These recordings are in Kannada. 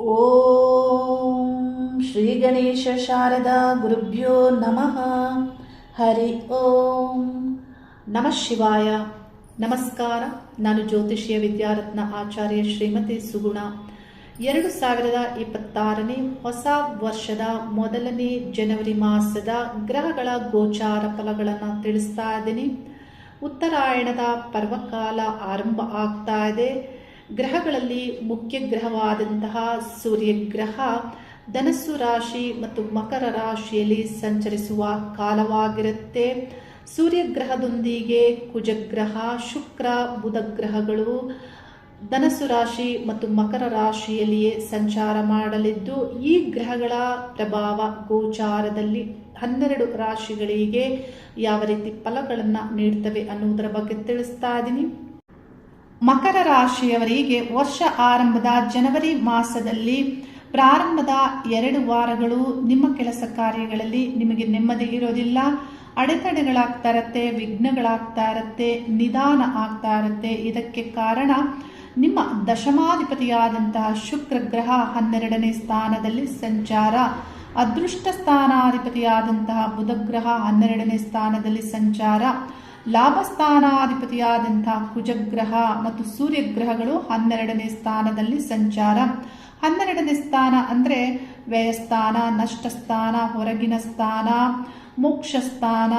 ಓಂ ಶ್ರೀ ಗಣೇಶ ಶಾರದಾ ಗುರುಭ್ಯೋ ನಮಃ. ಹರಿ ಓಂ. ನಮಃ ಶಿವಾಯ. ನಮಸ್ಕಾರ. ನಾನು ಜ್ಯೋತಿಷ್ಯ ವಿದ್ಯಾರತ್ನ ಆಚಾರ್ಯ ಶ್ರೀಮತಿ ಸುಗುಣ. ಎರಡು ಸಾವಿರದ ಇಪ್ಪತ್ತಾರನೇ ಹೊಸ ವರ್ಷದ ಮೊದಲನೇ ಜನವರಿ ಮಾಸದ ಗ್ರಹಗಳ ಗೋಚಾರ ಫಲಗಳನ್ನು ತಿಳಿಸ್ತಾ ಇದ್ದೀನಿ. ಉತ್ತರಾಯಣದ ಪರ್ವಕಾಲ ಆರಂಭ ಆಗ್ತಾ ಇದೆ. ಗ್ರಹಗಳಲ್ಲಿ ಮುಖ್ಯ ಗ್ರಹವಾದಂತಹ ಸೂರ್ಯಗ್ರಹ ಧನಸ್ಸು ರಾಶಿ ಮತ್ತು ಮಕರ ರಾಶಿಯಲ್ಲಿ ಸಂಚರಿಸುವ ಕಾಲವಾಗಿರುತ್ತೆ. ಸೂರ್ಯಗ್ರಹದೊಂದಿಗೆ ಕುಜಗ್ರಹ, ಶುಕ್ರ ಬುಧ ಗ್ರಹಗಳು ಧನಸ್ಸು ರಾಶಿ ಮತ್ತು ಮಕರ ರಾಶಿಯಲ್ಲಿಯೇ ಸಂಚಾರ ಮಾಡಲಿದ್ದು, ಈ ಗ್ರಹಗಳ ಪ್ರಭಾವ ಗೋಚಾರದಲ್ಲಿ ಹನ್ನೆರಡು ರಾಶಿಗಳಿಗೆ ಯಾವ ರೀತಿ ಫಲಗಳನ್ನು ನೀಡ್ತವೆ ಅನ್ನುವುದರ ಬಗ್ಗೆ ತಿಳಿಸ್ತಾ ಇದ್ದೀನಿ ಮಕರ ರಾಶಿಯವರಿಗೆ ವರ್ಷ ಆರಂಭದ ಜನವರಿ ಮಾಸದಲ್ಲಿ ಪ್ರಾರಂಭದ ಎರಡು ವಾರಗಳು ನಿಮ್ಮ ಕೆಲಸ ಕಾರ್ಯಗಳಲ್ಲಿ ನಿಮಗೆ ನೆಮ್ಮದಿ ಇರೋದಿಲ್ಲ. ಅಡೆತಡೆಗಳಾಗ್ತಾ ಇರುತ್ತೆ, ವಿಘ್ನಗಳಾಗ್ತಾ ಇರುತ್ತೆ, ನಿಧಾನ ಆಗ್ತಾ ಇರುತ್ತೆ. ಇದಕ್ಕೆ ಕಾರಣ ನಿಮ್ಮ ದಶಮಾಧಿಪತಿಯಾದಂತಹ ಶುಕ್ರ ಗ್ರಹ ಹನ್ನೆರಡನೇ ಸ್ಥಾನದಲ್ಲಿ ಸಂಚಾರ. ಅದೃಷ್ಟ ಸ್ಥಾನಾಧಿಪತಿಯಾದಂತಹ ಬುಧ ಗ್ರಹ ಹನ್ನೆರಡನೇ ಸ್ಥಾನದಲ್ಲಿ ಸಂಚಾರ. ಲಾಭ ಸ್ಥಾನಾಧಿಪತಿಯಾದಂತಹ ಕುಜಗ್ರಹ ಮತ್ತು ಸೂರ್ಯಗ್ರಹಗಳು ಹನ್ನೆರಡನೇ ಸ್ಥಾನದಲ್ಲಿ ಸಂಚಾರ. ಹನ್ನೆರಡನೇ ಸ್ಥಾನ ಅಂದರೆ ವ್ಯಯಸ್ಥಾನ ನಷ್ಟ ಸ್ಥಾನ ಹೊರಗಿನ ಸ್ಥಾನ ಮೋಕ್ಷ ಸ್ಥಾನ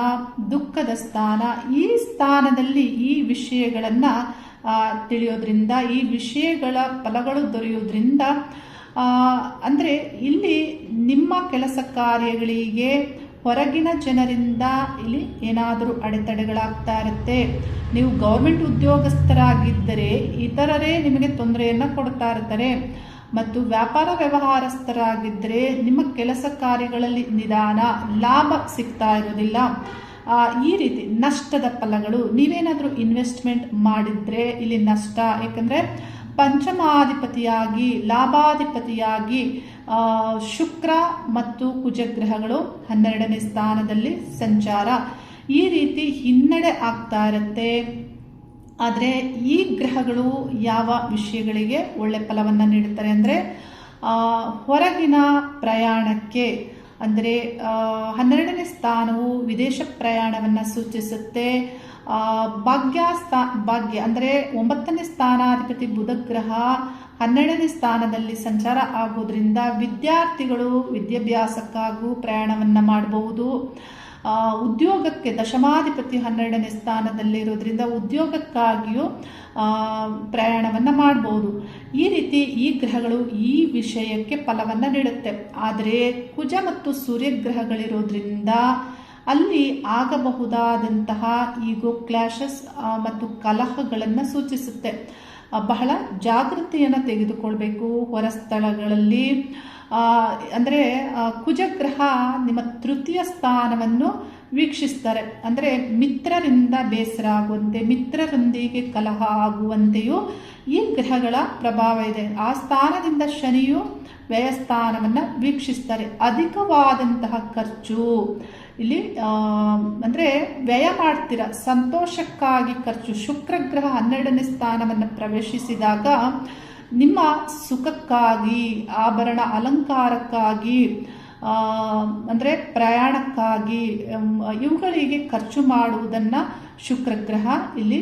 ದುಃಖದ ಸ್ಥಾನ. ಈ ಸ್ಥಾನದಲ್ಲಿ ಈ ವಿಷಯಗಳನ್ನು ತಿಳಿಯೋದ್ರಿಂದ, ಈ ವಿಷಯಗಳ ಫಲಗಳು ದೊರೆಯೋದ್ರಿಂದ ಅಂದರೆ ಇಲ್ಲಿ ನಿಮ್ಮ ಕೆಲಸ ಕಾರ್ಯಗಳಿಗೆ ಹೊರಗಿನ ಜನರಿಂದ ಇಲ್ಲಿ ಏನಾದರೂ ಅಡೆತಡೆಗಳಾಗ್ತಾ ಇರುತ್ತೆ. ನೀವು ಗೌರ್ಮೆಂಟ್ ಉದ್ಯೋಗಸ್ಥರಾಗಿದ್ದರೆ ಇತರರೇ ನಿಮಗೆ ತೊಂದರೆಯನ್ನು ಕೊಡ್ತಾ ಇರ್ತಾರೆ. ಮತ್ತು ವ್ಯಾಪಾರ ವ್ಯವಹಾರಸ್ಥರಾಗಿದ್ದರೆ ನಿಮ್ಮ ಕೆಲಸ ಕಾರ್ಯಗಳಲ್ಲಿ ನಿಧಾನ, ಲಾಭ ಸಿಗ್ತಾ ಇರೋದಿಲ್ಲ ಈ ರೀತಿ ನಷ್ಟದ ಫಲಗಳು. ನೀವೇನಾದರೂ ಇನ್ವೆಸ್ಟ್ಮೆಂಟ್ ಮಾಡಿದ್ರೆ ಇಲ್ಲಿ ನಷ್ಟ ಯಾಕಂದರೆ ಪಂಚಮಾಧಿಪತಿಯಾಗಿ, ಲಾಭಾಧಿಪತಿಯಾಗಿ ಶುಕ್ರ ಮತ್ತು ಕುಜಗ್ರಹಗಳು ಹನ್ನೆರಡನೇ ಸ್ಥಾನದಲ್ಲಿ ಸಂಚಾರ. ಈ ರೀತಿ ಹಿನ್ನಡೆ ಆಗ್ತಾ ಇರುತ್ತೆ. ಆದರೆ ಈ ಗ್ರಹಗಳು ಯಾವ ವಿಷಯಗಳಿಗೆ ಒಳ್ಳೆ ಫಲವನ್ನು ನೀಡುತ್ತಾರೆ ಅಂದರೆ ಹೊರಗಿನ ಪ್ರಯಾಣಕ್ಕೆ ಅಂದರೆ ಹನ್ನೆರಡನೇ ಸ್ಥಾನವು ವಿದೇಶ ಪ್ರಯಾಣವನ್ನು ಸೂಚಿಸುತ್ತೆ. ಭಾಗ್ಯ ಸ್ಥಾ, ಭಾಗ್ಯ ಅಂದರೆ ಒಂಬತ್ತನೇ ಸ್ಥಾನಾಧಿಪತಿ ಬುಧಗ್ರಹ ಹನ್ನೆರಡನೇ ಸ್ಥಾನದಲ್ಲಿ ಸಂಚಾರ ಆಗೋದ್ರಿಂದ ವಿದ್ಯಾರ್ಥಿಗಳು ವಿದ್ಯಾಭ್ಯಾಸಕ್ಕಾಗೂ ಪ್ರಯಾಣವನ್ನು ಮಾಡಬಹುದು. ಉದ್ಯೋಗಕ್ಕೆ ದಶಮಾಧಿಪತಿ ಹನ್ನೆರಡನೇ ಸ್ಥಾನದಲ್ಲಿರೋದ್ರಿಂದ ಉದ್ಯೋಗಕ್ಕಾಗಿಯೂ ಪ್ರಯಾಣವನ್ನು ಮಾಡಬಹುದು ಈ ರೀತಿ ಈ ಗ್ರಹಗಳು ಈ ವಿಷಯಕ್ಕೆ ಫಲವನ್ನು ನೀಡುತ್ತೆ. ಆದರೆ ಕುಜ ಮತ್ತು ಸೂರ್ಯಗ್ರಹಗಳಿರೋದ್ರಿಂದ ಅಲ್ಲಿ ಆಗಬಹುದಾದಂತಹ ಈಗೋ ಕ್ಲಾಶಸ್ ಮತ್ತು ಕಲಹಗಳನ್ನು ಸೂಚಿಸುತ್ತೆ. ಬಹಳ ಜಾಗೃತಿಯನ್ನು ತೆಗೆದುಕೊಳ್ಬೇಕು. ಹೊರ ಸ್ಥಳಗಳಲ್ಲಿ ಅಂದರೆ ಕುಜಗ್ರಹ ನಿಮ್ಮ ತೃತೀಯ ಸ್ಥಾನವನ್ನು ವೀಕ್ಷಿಸ್ತಾರೆ. ಅಂದರೆ, ಮಿತ್ರರಿಂದ ಬೇಸರ ಆಗುವಂತೆ, ಮಿತ್ರರೊಂದಿಗೆ ಕಲಹ ಆಗುವಂತೆಯೂ ಈ ಗ್ರಹಗಳ ಪ್ರಭಾವ ಇದೆ. ಆ ಸ್ಥಾನದಿಂದ ಶನಿಯು ವ್ಯಯಸ್ಥಾನವನ್ನು ವೀಕ್ಷಿಸ್ತಾರೆ. ಅಧಿಕವಾದಂತಹ ಖರ್ಚು. ಇಲ್ಲಿ ಅಂದರೆ, ವ್ಯಯ ಮಾಡ್ತೀರ. ಸಂತೋಷಕ್ಕಾಗಿ ಖರ್ಚು. ಶುಕ್ರಗ್ರಹ ಹನ್ನೆರಡನೇ ಸ್ಥಾನವನ್ನು ಪ್ರವೇಶಿಸಿದಾಗ ನಿಮ್ಮ ಸುಖಕ್ಕಾಗಿ, ಆಭರಣ ಅಲಂಕಾರಕ್ಕಾಗಿ ಅಂದರೆ ಪ್ರಯಾಣಕ್ಕಾಗಿ ಇವುಗಳಿಗೆ ಖರ್ಚು ಮಾಡುವುದನ್ನು ಶುಕ್ರಗ್ರಹ ಇಲ್ಲಿ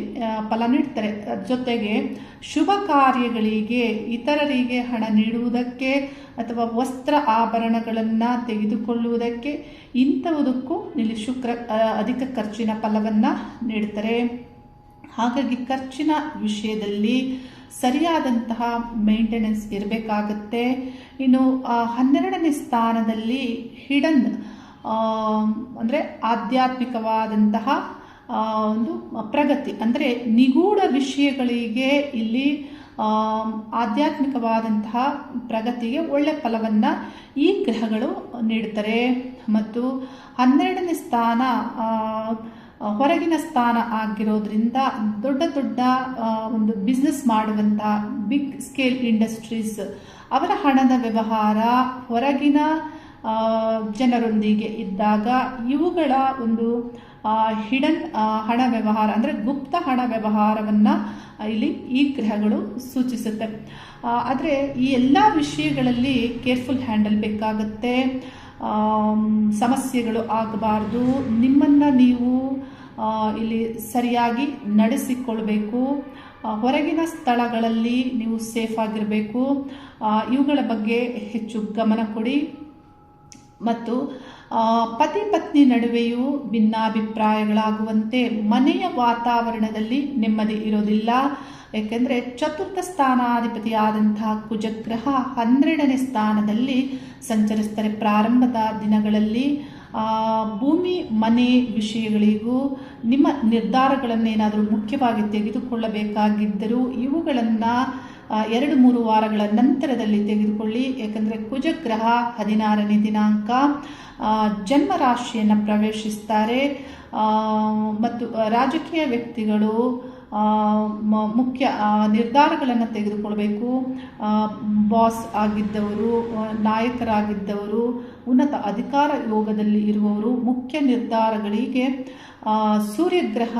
ಫಲ ನೀಡ್ತಾರೆ. ಜೊತೆಗೆ ಶುಭ ಕಾರ್ಯಗಳಿಗೆ, ಇತರರಿಗೆ ಹಣ ನೀಡುವುದಕ್ಕೆ ಅಥವಾ ವಸ್ತ್ರ ಆಭರಣಗಳನ್ನು ತೆಗೆದುಕೊಳ್ಳುವುದಕ್ಕೆ ಇಂಥವುದಕ್ಕೂ ಇಲ್ಲಿ ಶುಕ್ರ ಅಧಿಕ ಖರ್ಚಿನ ಫಲವನ್ನು ನೀಡ್ತಾರೆ. ಹಾಗಾಗಿ ಖರ್ಚಿನ ವಿಷಯದಲ್ಲಿ ಸರಿಯಾದಂತಹ ಮೇಂಟೆನೆನ್ಸ್ ಇರಬೇಕಾಗತ್ತೆ. ಇನ್ನು ಹನ್ನೆರಡನೇ ಸ್ಥಾನದಲ್ಲಿ ಹಿಡನ್ ಅಂದರೆ ಆಧ್ಯಾತ್ಮಿಕವಾದಂತಹ ಒಂದು ಪ್ರಗತಿ, ಅಂದರೆ ನಿಗೂಢ ವಿಷಯಗಳಿಗೆ ಇಲ್ಲಿ ಆಧ್ಯಾತ್ಮಿಕವಾದಂತಹ ಪ್ರಗತಿಗೆ ಒಳ್ಳೆ ಫಲವನ್ನು ಈ ಗ್ರಹಗಳು ನೀಡ್ತಾರೆ ಮತ್ತು ಹನ್ನೆರಡನೇ ಸ್ಥಾನ ಹೊರಗಿನ ಸ್ಥಾನ ಆಗಿರೋದ್ರಿಂದ ದೊಡ್ಡ ದೊಡ್ಡ ಒಂದು ಬಿಸ್ನೆಸ್ ಮಾಡುವಂಥ ಬಿಗ್ ಸ್ಕೇಲ್ ಇಂಡಸ್ಟ್ರೀಸ್ ಅವರ ಹಣದ ವ್ಯವಹಾರ ಹೊರಗಿನ ಜನರೊಂದಿಗೆ ಇದ್ದಾಗ ಇವುಗಳ ಒಂದು ಹಿಡನ್ ಹಣ ವ್ಯವಹಾರ ಅಂದರೆ ಗುಪ್ತ ಹಣ ವ್ಯವಹಾರವನ್ನು ಇಲ್ಲಿ ಈ ಗ್ರಹಗಳು ಸೂಚಿಸುತ್ತೆ. ಆದರೆ ಈ ಎಲ್ಲ ವಿಷಯಗಳಲ್ಲಿ ಕೇರ್ಫುಲ್ ಹ್ಯಾಂಡಲ್ ಬೇಕಾಗುತ್ತೆ. ಸಮಸ್ಯೆಗಳು ಆಗಬಾರ್ದು. ನಿಮ್ಮನ್ನು ನೀವು ಇಲ್ಲಿ ಸರಿಯಾಗಿ ನಡೆಸಿಕೊಳ್ಬೇಕು. ಹೊರಗಿನ ಸ್ಥಳಗಳಲ್ಲಿ ನೀವು ಸೇಫ್ ಆಗಿರಬೇಕು. ಇವುಗಳ ಬಗ್ಗೆ ಹೆಚ್ಚು ಗಮನ ಕೊಡಿ. ಮತ್ತು ಪತಿ ಪತ್ನಿ ನಡುವೆಯೂ ಭಿನ್ನಾಭಿಪ್ರಾಯಗಳಾಗುವಂತೆ ಮನೆಯ ವಾತಾವರಣದಲ್ಲಿ ನೆಮ್ಮದಿ ಇರೋದಿಲ್ಲ. ಏಕೆಂದರೆ ಚತುರ್ಥ ಸ್ಥಾನಾಧಿಪತಿಯಾದಂತಹ ಕುಜಗ್ರಹ ಹನ್ನೆರಡನೇ ಸ್ಥಾನದಲ್ಲಿ ಸಂಚರಿಸ್ತಾರೆ ಪ್ರಾರಂಭದ ದಿನಗಳಲ್ಲಿ. ಭೂಮಿ, ಮನೆ ವಿಷಯಗಳಿಗೂ ನಿಮ್ಮ ನಿರ್ಧಾರಗಳನ್ನೇನಾದರೂ ಮುಖ್ಯವಾಗಿ ತೆಗೆದುಕೊಳ್ಳಬೇಕಾಗಿದ್ದರೂ ಇವುಗಳನ್ನು ಎರಡು ಮೂರು ವಾರಗಳ ನಂತರದಲ್ಲಿ ತೆಗೆದುಕೊಳ್ಳಿ. ಯಾಕಂದರೆ ಕುಜಗ್ರಹ ಹದಿನಾರನೇ ದಿನಾಂಕ ಜನ್ಮರಾಶಿಯನ್ನು ಜನ್ಮ ರಾಶಿಯನ್ನು ಪ್ರವೇಶಿಸ್ತಾರೆ ಮತ್ತು ರಾಜಕೀಯ ವ್ಯಕ್ತಿಗಳು ಮುಖ್ಯ ನಿರ್ಧಾರಗಳನ್ನು ತೆಗೆದುಕೊಳ್ಬೇಕು. ಬಾಸ್ ಆಗಿದ್ದವರು ನಾಯಕರಾಗಿದ್ದವರು, ಉನ್ನತ ಅಧಿಕಾರ ಯೋಗದಲ್ಲಿ ಇರುವವರು, ಮುಖ್ಯ ನಿರ್ಧಾರಗಳಿಗೆ ಸೂರ್ಯಗ್ರಹ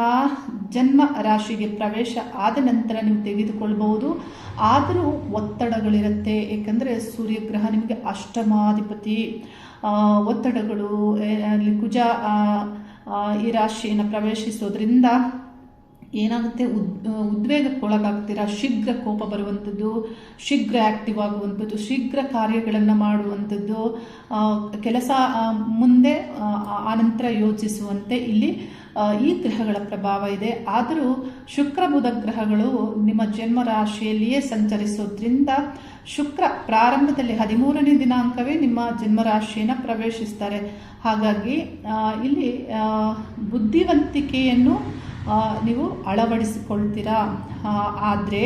ಜನ್ಮ ರಾಶಿಗೆ ಪ್ರವೇಶ ಆದ ನಂತರ ನೀವು ತೆಗೆದುಕೊಳ್ಬಹುದು. ಆದರೂ ಒತ್ತಡಗಳಿರುತ್ತೆ. ಏಕೆಂದರೆ ಸೂರ್ಯಗ್ರಹ ನಿಮಗೆ ಅಷ್ಟಮಾಧಿಪತಿ. ಒತ್ತಡಗಳು ಅಲ್ಲಿ ಕುಜ ಈ ರಾಶಿಯನ್ನು ಪ್ರವೇಶಿಸೋದ್ರಿಂದ ಏನಾಗುತ್ತೆ? ಉದ್ ಉದ್ವೇಗಕ್ಕೊಳಗಾಗ್ತೀರಾ ಶೀಘ್ರ ಕೋಪ ಬರುವಂಥದ್ದು, ಶೀಘ್ರ ಆ್ಯಕ್ಟಿವ್ ಆಗುವಂಥದ್ದು, ಶೀಘ್ರ ಕಾರ್ಯಗಳನ್ನು ಮಾಡುವಂಥದ್ದು ಕೆಲಸ ಮುಂದೆ ಆನಂತರ ಯೋಚಿಸುವಂತೆ ಇಲ್ಲಿ ಈ ಗ್ರಹಗಳ ಪ್ರಭಾವ ಇದೆ. ಆದರೂ ಶುಕ್ರ, ಬುಧ ಗ್ರಹಗಳು ನಿಮ್ಮ ಜನ್ಮ ರಾಶಿಯಲ್ಲಿಯೇ ಸಂಚರಿಸೋದ್ರಿಂದ ಶುಕ್ರ ಪ್ರಾರಂಭದಲ್ಲಿ ಹದಿಮೂರನೇ ದಿನಾಂಕವೇ ನಿಮ್ಮ ಜನ್ಮ ರಾಶಿಯನ್ನು ಪ್ರವೇಶಿಸ್ತಾರೆ. ಹಾಗಾಗಿ ಇಲ್ಲಿ ಬುದ್ಧಿವಂತಿಕೆಯನ್ನು ನೀವು ಅಳವಡಿಸಿಕೊಳ್ತೀರಾ? ಆದರೆ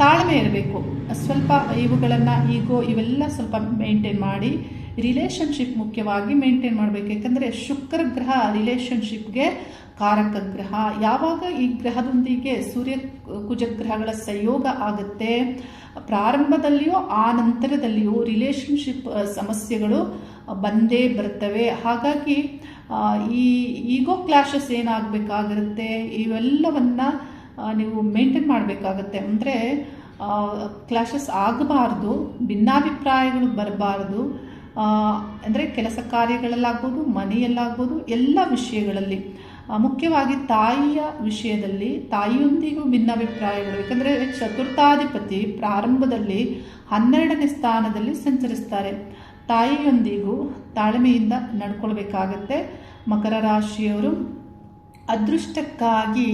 ತಾಳ್ಮೆ ಇರಬೇಕು. ಸ್ವಲ್ಪ ಇವುಗಳನ್ನು, ಈಗೋ, ಇವೆಲ್ಲ ಸ್ವಲ್ಪ ಮೇಂಟೈನ್ ಮಾಡಿ ರಿಲೇಷನ್ಶಿಪ್ ಮುಖ್ಯವಾಗಿ ಮೇಂಟೈನ್ ಮಾಡಬೇಕು. ಯಾಕಂದರೆ ಶುಕ್ರ ಗ್ರಹ ರಿಲೇಷನ್ಶಿಪ್ಗೆ ಕಾರಕ ಗ್ರಹ. ಯಾವಾಗ ಈ ಗ್ರಹದೊಂದಿಗೆ ಸೂರ್ಯ ಕುಜಗ್ರಹಗಳ ಸಂಯೋಗ ಆಗುತ್ತೆ, ಪ್ರಾರಂಭದಲ್ಲಿಯೋ ಆ ನಂತರದಲ್ಲಿಯೋ ರಿಲೇಷನ್ಶಿಪ್ ಸಮಸ್ಯೆಗಳು ಬಂದೇ ಬರ್ತವೆ. ಹಾಗಾಗಿ ಈ ಈಗೋ ಕ್ಲಾಶಸ್ ಏನಾಗಬೇಕಾಗಿರುತ್ತೆ ಇವೆಲ್ಲವನ್ನು ನೀವು ಮೇಂಟೈನ್ ಮಾಡಬೇಕಾಗತ್ತೆ. ಅಂದರೆ ಕ್ಲಾಶಸ್ ಆಗಬಾರ್ದು, ಭಿನ್ನಾಭಿಪ್ರಾಯಗಳು ಬರಬಾರ್ದು. ಅಂದರೆ ಕೆಲಸ ಕಾರ್ಯಗಳಲ್ಲಾಗ್ಬೋದು, ಮನೆಯಲ್ಲಾಗ್ಬೋದು, ಎಲ್ಲ ವಿಷಯಗಳಲ್ಲಿ. ಮುಖ್ಯವಾಗಿ ತಾಯಿಯ ವಿಷಯದಲ್ಲಿ ತಾಯಿಯೊಂದಿಗೂ ಭಿನ್ನಾಭಿಪ್ರಾಯಗಳು. ಯಾಕಂದರೆ, ಚತುರ್ಥಾಧಿಪತಿ ಪ್ರಾರಂಭದಲ್ಲಿ ಹನ್ನೆರಡನೇ ಸ್ಥಾನದಲ್ಲಿ ಸಂಚರಿಸ್ತಾರೆ. ತಾಯಿಯೊಂದಿಗೂ ತಾಳ್ಮೆಯಿಂದ ನಡ್ಕೊಳ್ಬೇಕಾಗತ್ತೆ. ಮಕರ ರಾಶಿಯವರು, ಅದೃಷ್ಟಕ್ಕಾಗಿ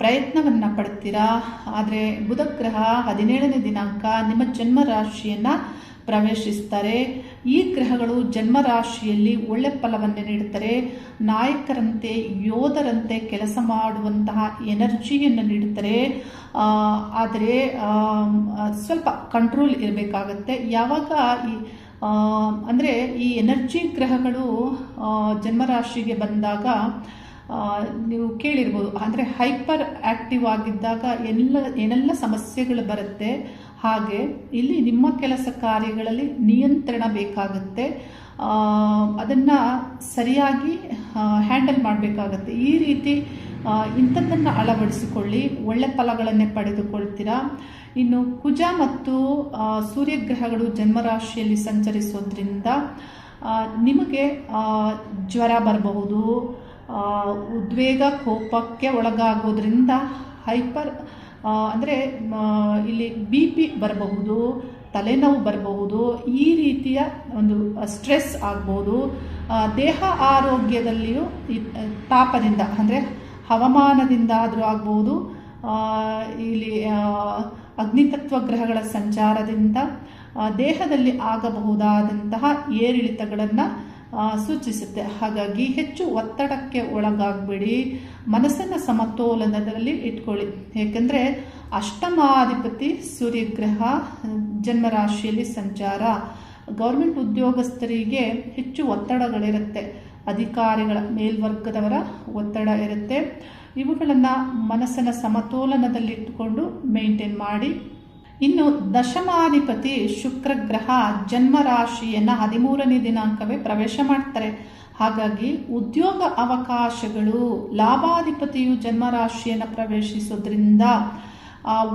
ಪ್ರಯತ್ನವನ್ನು ಪಡ್ತೀರಾ? ಆದರೆ ಬುಧಗ್ರಹ ಹದಿನೇಳನೇ ದಿನಾಂಕ ನಿಮ್ಮ ಜನ್ಮ ರಾಶಿಯನ್ನು ಪ್ರವೇಶಿಸ್ತಾರೆ. ಈ ಗ್ರಹಗಳು ಜನ್ಮ ರಾಶಿಯಲ್ಲಿ ಒಳ್ಳೆ ಫಲವನ್ನು ನೀಡುತ್ತಾರೆ ನಾಯಕರಂತೆ, ಯೋಧರಂತೆ ಕೆಲಸ ಮಾಡುವಂತಹ ಎನರ್ಜಿಯನ್ನು ನೀಡುತ್ತಾರೆ ಆದರೆ ಸ್ವಲ್ಪ ಕಂಟ್ರೋಲ್ ಇರಬೇಕಾಗತ್ತೆ. ಯಾವಾಗ ಈ ಅಂದರೆ ಈ ಎನರ್ಜಿ ಗ್ರಹಗಳು ಜನ್ಮರಾಶಿಗೆ ಬಂದಾಗ ನೀವು ಕೇಳಿರ್ಬೋದು, ಅಂದರೆ ಹೈಪರ್ ಆಕ್ಟಿವ್ ಆಗಿದ್ದಾಗ ಎಲ್ಲ, ಏನೆಲ್ಲ ಸಮಸ್ಯೆಗಳು ಬರುತ್ತೆ, ಹಾಗೆ ಇಲ್ಲಿ ನಿಮ್ಮ ಕೆಲಸ ಕಾರ್ಯಗಳಲ್ಲಿ ನಿಯಂತ್ರಣ ಬೇಕಾಗುತ್ತೆ ಅದನ್ನು ಸರಿಯಾಗಿ ಹ್ಯಾಂಡಲ್ ಮಾಡಬೇಕಾಗತ್ತೆ. ಈ ರೀತಿ ಇಂಥದ್ದನ್ನು ಅಳವಡಿಸಿಕೊಳ್ಳಿ, ಒಳ್ಳೆ ಫಲಗಳನ್ನೇ ಪಡೆದುಕೊಳ್ತೀರಾ? ಇನ್ನು ಕುಜ ಮತ್ತು ಸೂರ್ಯಗ್ರಹಗಳು ಜನ್ಮರಾಶಿಯಲ್ಲಿ ಸಂಚರಿಸೋದ್ರಿಂದ ನಿಮಗೆ ಜ್ವರ ಬರಬಹುದು ಉದ್ವೇಗ ಕೋಪಕ್ಕೆ ಒಳಗಾಗೋದ್ರಿಂದ ಹೈಪರ್ ಅಂದರೆ ಇಲ್ಲಿ ಬಿ ಪಿ ಬರಬಹುದು, ತಲೆನೋವು ಬರಬಹುದು, ಈ ರೀತಿಯ ಒಂದು ಸ್ಟ್ರೆಸ್ ಆಗ್ಬೋದು. ದೇಹ ಆರೋಗ್ಯದಲ್ಲಿಯೂ ತಾಪದಿಂದ, ಅಂದರೆ ಹವಾಮಾನದಿಂದ ಆದರೂ ಆಗ್ಬೋದು ಇಲ್ಲಿ ಅಗ್ನಿತತ್ವ ಗ್ರಹಗಳ ಸಂಚಾರದಿಂದ ದೇಹದಲ್ಲಿ ಆಗಬಹುದಾದಂತಹ ಏರಿಳಿತಗಳನ್ನು ಸೂಚಿಸುತ್ತೆ. ಹಾಗಾಗಿ ಹೆಚ್ಚು ಒತ್ತಡಕ್ಕೆ ಒಳಗಾಗಬೇಡಿ. ಮನಸ್ಸನ್ನು ಸಮತೋಲನದಲ್ಲಿ ಇಟ್ಕೊಳ್ಳಿ. ಏಕೆಂದರೆ ಅಷ್ಟಮಾಧಿಪತಿ ಸೂರ್ಯಗ್ರಹ, ಜನ್ಮರಾಶಿಯಲ್ಲಿ ಸಂಚಾರ. ಗೌರ್ಮೆಂಟ್ ಉದ್ಯೋಗಸ್ಥರಿಗೆ ಹೆಚ್ಚು ಒತ್ತಡಗಳಿರುತ್ತೆ. ಅಧಿಕಾರಿಗಳ ಮೇಲ್ವರ್ಗದವರ ಒತ್ತಡ ಇರುತ್ತೆ. ಇವುಗಳನ್ನು ಮನಸ್ಸನ್ನು ಸಮತೋಲನದಲ್ಲಿಟ್ಟುಕೊಂಡು ಮೇಂಟೈನ್ ಮಾಡಿ. ಇನ್ನು ದಶಮಾಧಿಪತಿ ಶುಕ್ರ ಗ್ರಹ ಜನ್ಮ ರಾಶಿಯನ್ನು ಹದಿಮೂರನೇ ದಿನಾಂಕವೇ ಪ್ರವೇಶ ಮಾಡ್ತಾರೆ. ಹಾಗಾಗಿ ಉದ್ಯೋಗ ಅವಕಾಶಗಳು ಲಾಭಾಧಿಪತಿಯು ಜನ್ಮರಾಶಿಯನ್ನು ಪ್ರವೇಶಿಸೋದ್ರಿಂದ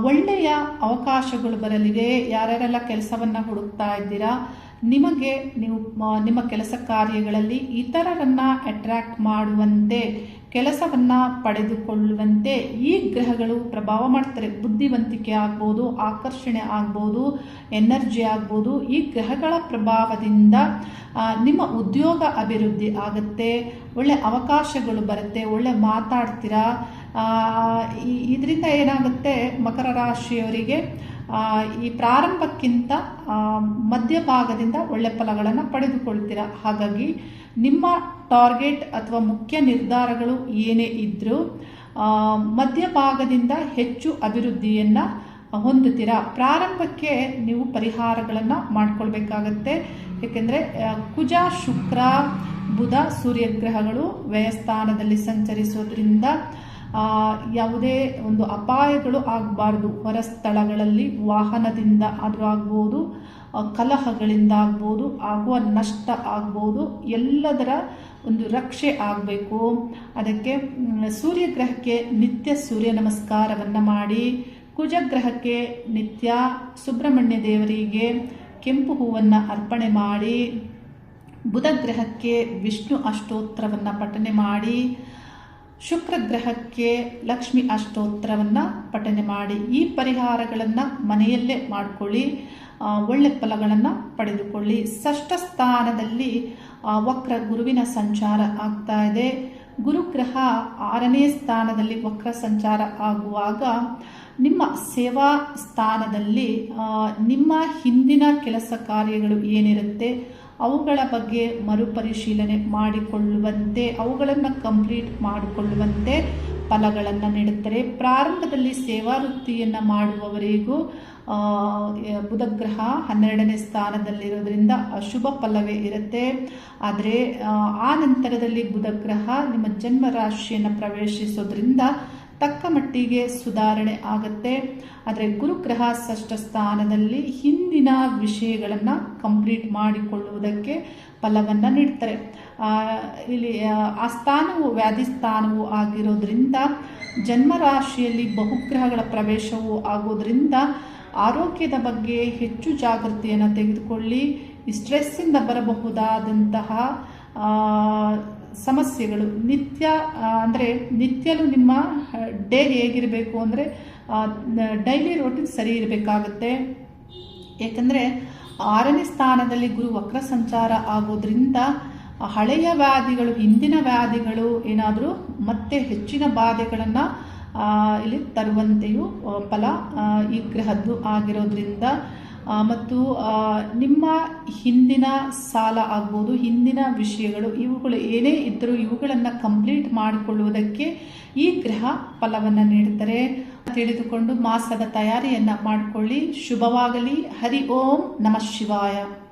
ಒಳ್ಳೆಯ ಅವಕಾಶಗಳು ಬರಲಿವೆ ಯಾರ್ಯಾರೆಲ್ಲ ಕೆಲಸವನ್ನು ಹುಡುಕ್ತಾ ಇದ್ದೀರಾ ನಿಮಗೆ ನೀವು ನಿಮ್ಮ ಕೆಲಸ ಕಾರ್ಯಗಳಲ್ಲಿ ಇತರರನ್ನ ಅಟ್ರಾಕ್ಟ್ ಮಾಡುವಂತೆ, ಕೆಲಸವನ್ನ ಪಡೆದುಕೊಳ್ಳುವಂತೆ ಈ ಗ್ರಹಗಳು ಪ್ರಭಾವ ಮಾಡ್ತಾರೆ. ಬುದ್ಧಿವಂತಿಕೆ ಆಗ್ಬೋದು, ಆಕರ್ಷಣೆ ಆಗ್ಬೋದು, ಎನರ್ಜಿ ಆಗ್ಬೋದು, ಈ ಗ್ರಹಗಳ ಪ್ರಭಾವದಿಂದ ನಿಮ್ಮ ಉದ್ಯೋಗ ಅಭಿವೃದ್ಧಿ ಆಗುತ್ತೆ, ಒಳ್ಳೆ ಅವಕಾಶಗಳು ಬರುತ್ತೆ, ಒಳ್ಳೆ ಮಾತಾಡ್ತೀರಾ ಇದರಿಂದ ಏನಾಗುತ್ತೆ, ಮಕರ ರಾಶಿಯವರಿಗೆ ಈ ಪ್ರಾರಂಭಕ್ಕಿಂತ ಮಧ್ಯಭಾಗದಿಂದ ಒಳ್ಳೆ ಫಲಗಳನ್ನು ಪಡೆದುಕೊಳ್ತೀರಾ. ಹಾಗಾಗಿ ನಿಮ್ಮ ಟಾರ್ಗೆಟ್ ಅಥವಾ ಮುಖ್ಯ ನಿರ್ಧಾರಗಳು ಏನೇ ಇದ್ದರೂ ಮಧ್ಯಭಾಗದಿಂದ ಹೆಚ್ಚು ಅಭಿವೃದ್ಧಿಯನ್ನು ಹೊಂದುತ್ತೀರಾ. ಪ್ರಾರಂಭಕ್ಕೆ ನೀವು ಪರಿಹಾರಗಳನ್ನು ಮಾಡ್ಕೊಳ್ಬೇಕಾಗತ್ತೆ. ಏಕೆಂದರೆ ಕುಜ, ಶುಕ್ರ, ಬುಧ, ಸೂರ್ಯಗ್ರಹಗಳು ವ್ಯಯಸ್ಥಾನದಲ್ಲಿ ಸಂಚರಿಸೋದ್ರಿಂದ ಯಾವುದೇ ಒಂದು ಅಪಾಯಗಳು ಆಗಬಾರ್ದು. ಹೊರ ಸ್ಥಳಗಳಲ್ಲಿ ವಾಹನದಿಂದ ಆದರೂ ಆಗ್ಬೋದು ಕಲಹಗಳಿಂದ ಆಗ್ಬೋದು, ಆಗುವ ನಷ್ಟ ಆಗ್ಬೋದು, ಎಲ್ಲದರ ಒಂದು ರಕ್ಷೆ ಆಗಬೇಕು. ಅದಕ್ಕೆ ಸೂರ್ಯಗ್ರಹಕ್ಕೆ ನಿತ್ಯ ಸೂರ್ಯ ನಮಸ್ಕಾರವನ್ನು ಮಾಡಿ, ಕುಜಗ್ರಹಕ್ಕೆ ನಿತ್ಯ ಸುಬ್ರಹ್ಮಣ್ಯ ದೇವರಿಗೆ ಕೆಂಪು ಹೂವನ್ನು ಅರ್ಪಣೆ ಮಾಡಿ ಬುಧಗ್ರಹಕ್ಕೆ ವಿಷ್ಣು ಅಷ್ಟೋತ್ರವನ್ನು ಪಠನೆ ಮಾಡಿ ಶುಕ್ರ ಗ್ರಹಕ್ಕೆ ಲಕ್ಷ್ಮಿ ಅಷ್ಟೋತ್ತರವನ್ನು ಪಠನೆ ಮಾಡಿ ಈ ಪರಿಹಾರಗಳನ್ನು ಮನೆಯಲ್ಲೇ ಮಾಡಿಕೊಳ್ಳಿ ಒಳ್ಳೆ ಫಲಗಳನ್ನು ಪಡೆದುಕೊಳ್ಳಿ. ಷಷ್ಠ ಸ್ಥಾನದಲ್ಲಿ ವಕ್ರ ಗುರುವಿನ ಸಂಚಾರ ಆಗ್ತಾ ಇದೆ. ಗುರುಗ್ರಹ ಆರನೇ ಸ್ಥಾನದಲ್ಲಿ ವಕ್ರ ಸಂಚಾರ ಆಗುವಾಗ ನಿಮ್ಮ ಸೇವಾ ಸ್ಥಾನದಲ್ಲಿ ನಿಮ್ಮ ಹಿಂದಿನ ಕೆಲಸ ಕಾರ್ಯಗಳು ಏನಿರುತ್ತೆ? ಅವುಗಳ ಬಗ್ಗೆ ಮರುಪರಿಶೀಲನೆ ಮಾಡಿಕೊಳ್ಳುವಂತೆ, ಅವುಗಳನ್ನು ಕಂಪ್ಲೀಟ್ ಮಾಡಿಕೊಳ್ಳುವಂತೆ ಫಲಗಳನ್ನು ನೀಡುತ್ತಾರೆ. ಪ್ರಾರಂಭದಲ್ಲಿ ಸೇವಾ ವೃತ್ತಿಯನ್ನು ಮಾಡುವವರಿಗೂ ಬುಧಗ್ರಹ ಹನ್ನೆರಡನೇ ಸ್ಥಾನದಲ್ಲಿರೋದ್ರಿಂದ ಅಶುಭ ಫಲವೇ ಇರುತ್ತೆ. ಆದರೆ, ಆ ನಂತರದಲ್ಲಿ ಬುಧಗ್ರಹ ನಿಮ್ಮ ಜನ್ಮ ರಾಶಿಯನ್ನು ಪ್ರವೇಶಿಸೋದ್ರಿಂದ ತಕ್ಕ ಮಟ್ಟಿಗೆ ಸುಧಾರಣೆ ಆಗುತ್ತೆ. ಆದರೆ ಗುರುಗ್ರಹ ಷಷ್ಠ ಸ್ಥಾನದಲ್ಲಿ ಹಿಂದಿನ ವಿಷಯಗಳನ್ನು ಕಂಪ್ಲೀಟ್ ಮಾಡಿಕೊಳ್ಳುವುದಕ್ಕೆ ಫಲವನ್ನು ನೀಡ್ತಾರೆ. ಇಲ್ಲಿ ಆ, ಸ್ಥಾನವು ವ್ಯಾಧಿ ಸ್ಥಾನವು ಆಗಿರೋದ್ರಿಂದ ಜನ್ಮರಾಶಿಯಲ್ಲಿ ಬಹುಗ್ರಹಗಳ ಪ್ರವೇಶವು ಆಗೋದ್ರಿಂದ ಆರೋಗ್ಯದ ಬಗ್ಗೆ ಹೆಚ್ಚು ಜಾಗೃತಿಯನ್ನು ತೆಗೆದುಕೊಳ್ಳಿ ಸ್ಟ್ರೆಸ್ಸಿಂದ ಬರಬಹುದಾದಂತಹ ಸಮಸ್ಯೆಗಳು. ನಿತ್ಯ ಅಂದರೆ ನಿತ್ಯಲೂ ನಿಮ್ಮ ಡೇ ಹೇಗಿರಬೇಕು ಅಂದರೆ ಡೈಲಿ ರೋಟೀನ್ ಸರಿ ಇರಬೇಕಾಗತ್ತೆ. ಏಕೆಂದರೆ ಆರನೇ ಸ್ಥಾನದಲ್ಲಿ ಗುರು ವಕ್ರ ಸಂಚಾರ ಆಗೋದ್ರಿಂದ ಹಳೆಯ ವ್ಯಾಧಿಗಳು, ಹಿಂದಿನ ವ್ಯಾಧಿಗಳು ಏನಾದರೂ ಮತ್ತೆ ಹೆಚ್ಚಿನ ಬಾಧೆಗಳನ್ನು ಇಲ್ಲಿ ತರುವಂತೆಯೂ ಫಲ ಈ ಗ್ರಹದ್ದು ಆಗಿರೋದ್ರಿಂದ ಮತ್ತು ನಿಮ್ಮ ಹಿಂದಿನ ಸಾಲ ಆಗ್ಬೋದು, ಹಿಂದಿನ ವಿಷಯಗಳು, ಇವುಗಳು ಏನೇ ಇದ್ದರೂ ಇವುಗಳನ್ನು ಕಂಪ್ಲೀಟ್ ಮಾಡಿಕೊಳ್ಳುವುದಕ್ಕೆ ಈ ಗ್ರಹ ಫಲವನ್ನು ನೀಡುತ್ತಾರೆ ತಿಳಿದುಕೊಂಡು ಮಾಸದ ತಯಾರಿಯನ್ನು ಮಾಡಿಕೊಳ್ಳಿ. ಶುಭವಾಗಲಿ. ಹರಿ ಓಂ ನಮಃ ಶಿವಾಯ.